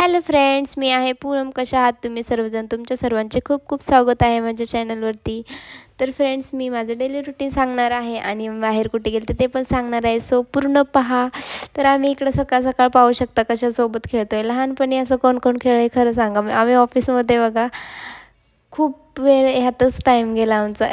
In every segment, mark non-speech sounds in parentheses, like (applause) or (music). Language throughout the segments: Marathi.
हॅलो फ्रेंड्स मी आहे पूनम. कशा आहात तुम्ही सर्वजण? तुमच्या सर्वांचे खूप खूप स्वागत आहे माझ्या चॅनलवरती. तर फ्रेंड्स मी माझं डेली रुटीन सांगणार आहे आणि बाहेर कुठे गेलं तर ते पण सांगणार आहे. सो पूर्ण पहा. तर आम्ही इकडं सकाळ सकाळ पाहू शकता कशासोबत खेळतो आहे लहानपणी असं कोण कोण खेळ आहे खरं सांगा. आम्ही ऑफिसमध्ये बघा. खूप वेळ ह्यातच टाईम गेला आमचा.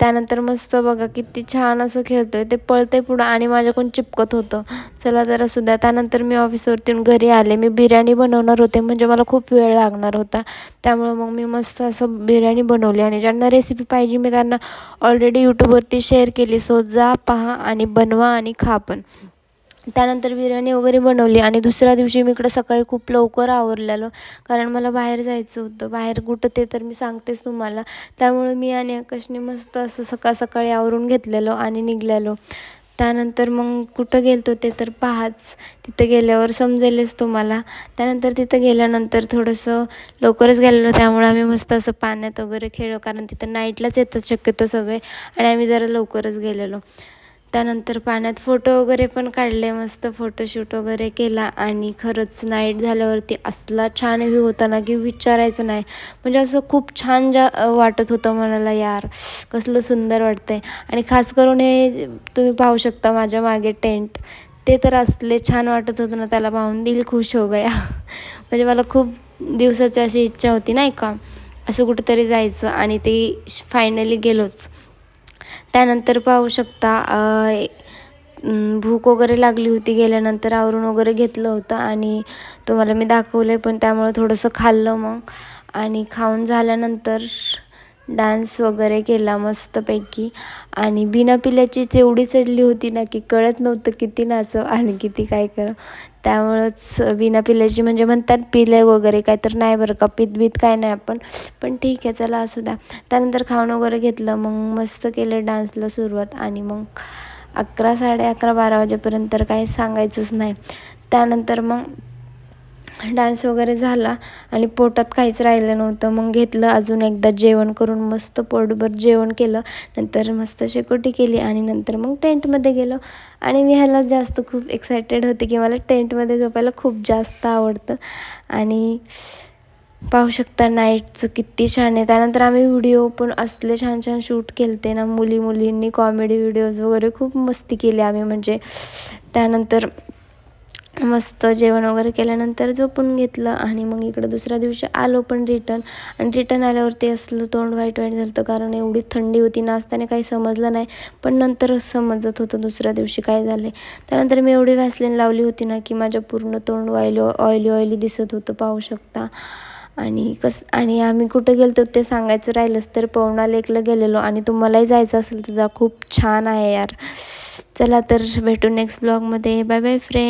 त्यानंतर मस्त बघा किती छान असं खेळतो आहे ते पळते पुढं आणि माझ्याकडून चिपकत होतं. चला जरा सुद्धा. त्यानंतर मी ऑफिसवरती घरी आले. मी बिर्याणी बनवणार होते. म्हणजे मला खूप वेळ लागणार होता. त्यामुळं मग मी मस्त असं बिर्याणी बनवली आणि ज्यांना रेसिपी पाहिजे मी त्यांना ऑलरेडी यूट्यूबवरती शेअर केली. सो जा पहा आणि बनवा आणि खा पण. त्यानंतर बिर्याणी वगैरे बनवली आणि दुसऱ्या दिवशी मी इकडं सकाळी खूप लवकर आवरलेलं. कारण मला बाहेर जायचं होतं. बाहेर कुठं ते तर मी सांगतेच तुम्हाला. त्यामुळे मी आणि आकाशने मस्त असं सकाळ सकाळी आवरून घेतलेलो आणि निघलेलो. त्यानंतर मग कुठं गेलतो ते तर पाहाच. तिथं गेल्यावर समजेलच तुम्हाला. त्यानंतर तिथं गेल्यानंतर थोडंसं लवकरच गेलेलो. त्यामुळे आम्ही मस्त असं पाण्यात वगैरे खेळलो. कारण तिथं नाईटलाच येतात शक्यतो सगळे. आणि आम्ही जरा लवकरच गेलेलो. त्यानंतर पाण्यात फोटो वगैरे पण काढले मस्त फोटोशूट वगैरे केला आणि खरंच नाईट झाल्यावरती असला छान व्ह्यू होता ना की विचारायचं नाही. म्हणजे असं खूप छान जा वाटत होतं मनाला यार कसलं सुंदर वाटतं आहे आणि खास करून हे तुम्ही पाहू शकता माझ्या मागे टेंट ते तर असले छान वाटत होतं ना त्याला पाहून दिल खुश हो गया. (laughs) म्हणजे मला खूप दिवसाची अशी इच्छा होती नाही का? असं कुठंतरी जायचं आणि ते फायनली गेलोच. त्यानंतर पाहू शकता भूक वगैरे लागली होती गेल्यानंतर आवरून वगैरे घेतलं होतं आणि तुम्हाला मी दाखवलं आहे पण त्यामुळं थोडंसं खाल्लं मग. आणि खाऊन झाल्यानंतर डान्स वगैरे केला मस्तपैकी. आणि बिना पिल्याची एवढी चढली होती ना की कळत नव्हतं किती नाचव आणि किती काय कर त्यामुळंच बिना पिल्याची म्हणजे म्हणतात पिले वगैरे काय तर नाही बरं का पीत बीत काय नाही आपण. पण ठीक आहे चला असू द्या. त्यानंतर खाऊन वगैरे घेतलं मग मस्त केलं डान्सला सुरुवात. आणि मग अकरा साडे अकरा बारा वाजेपर्यंत तर काही सांगायचंच नाही. त्यानंतर मग डान्स वगैरे झाला आणि पोटात काहीच राहिलं नव्हतं. मग घेतलं अजून एकदा जेवण करून मस्त पोटभर जेवण केलं. नंतर मस्त शेकोटी केली आणि नंतर मग टेंटमध्ये गेलो. आणि मी ह्याला जास्त खूप एक्सायटेड होते की मला टेंटमध्ये झोपायला खूप जास्त आवडतं. आणि पाहू शकता नाईटचं किती छान आहे. त्यानंतर आम्ही व्हिडिओ पण असले छान छान शूट केले ना. मुली मुलींनी कॉमेडी व्हिडिओज वगैरे खूप मस्ती केली आम्ही. म्हणजे त्यानंतर मस्त जेवण वगैरे केल्यानंतर झोपून घेतलं आणि मग इकडं दुसऱ्या दिवशी आलो पण रिटर्न आणि रिटर्न आल्यावरती असलं तोंड वाईट वाईट झालं कारण एवढी थंडी होती नाचताना काही समजलं नाही. पण नंतर समजत होतं दुसऱ्या दिवशी काय झाले त्यानंतर मी एवढी व्हॅसलिन लावली होती ना की माझ्या पूर्ण तोंड ऑइली ऑइली ऑइली दिसत होतं पाहू शकता. आणि कस आणि आम्ही कुठं गेलो ते सांगायचं राहिलंच तर पवना लेकला गेलेलो आणि तुम्हालाही जायचं असेल तर जा खूप छान आहे यार. चला तर भेटू नेक्स्ट ब्लॉगमध्ये बाय बाय फ्रेंड